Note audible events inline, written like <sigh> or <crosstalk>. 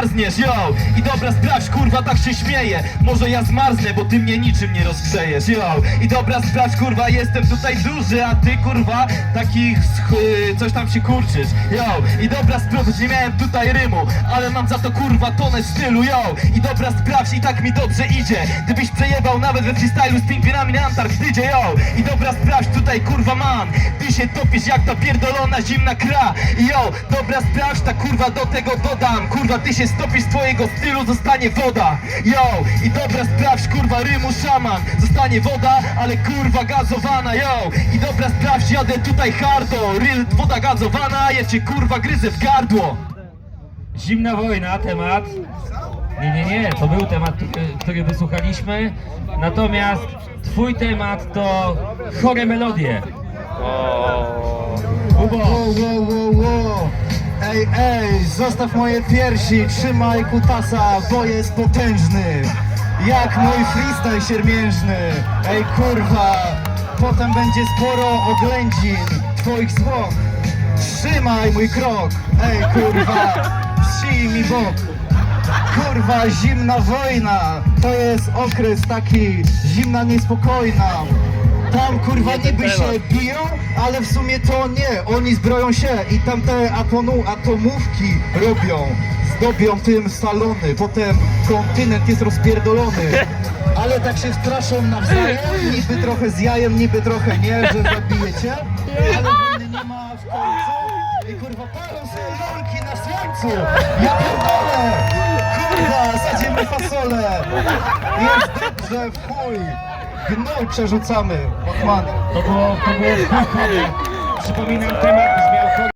zmarzniesz, yo! I dobra, sprawdź, kurwa, tak się śmieję. Może ja zmarznę, bo ty mnie niczym nie rozgrzejesz, yo! I dobra, sprawdź, kurwa, jestem tutaj duży A ty, kurwa, taki sch- coś tam się kurczysz, yo! I dobra, sprawdź, nie miałem tutaj rymu Ale mam za to, kurwa, tonę stylu, yo! I dobra, sprawdź, i tak mi dobrze idzie. Gdybyś przejebał nawet we freestylu z pingwinami na Antarktydzie, yo! I dobra, sprawdź, tutaj, kurwa, mam Ty się topisz jak ta pierdolona zimna kra yo, dobra, sprawdź, ta kurwa do tego dodam Kurwa, ty się stopisz z twojego stylu, zostanie woda Yo, i dobra, sprawdź, kurwa, rymu szaman Zostanie woda, ale kurwa gazowana, yo I dobra, sprawdź, jadę tutaj hardo Real, woda gazowana, ja cię kurwa gryzę w gardło Zimna wojna, temat. Nie, nie, nie, to był temat, który, który wysłuchaliśmy. Natomiast twój temat to chore melodie. Kubo, Wow, wow, wow, wow. Ej, ej, zostaw moje piersi, trzymaj kutasa, bo jest potężny. Jak mój freestyle siermiężny. Ej, kurwa, potem będzie sporo oględzin twoich zwłok. Trzymaj mój krok. Ej, kurwa, psi mi bok. Kurwa, zimna wojna, to jest okres taki, zimna niespokojna. Tam kurwa niby się biją, ale w sumie to nie, oni zbroją się i tam te atonu, atomówki robią, zdobią tym salony, potem kontynent jest rozpierdolony. <laughs> Ale tak się straszą nawzajem, niby trochę z jajem, niby trochę nie, że zabijecie, <laughs> ale wojny nie ma w końcu i kurwa palą sobie lolki na słońcu. Ja pierdolę! Kurwa, sadzimy fasolę! Jest dobrze, w chuj! Gnój przerzucamy, Botmany. to było, to było. Przypominam temat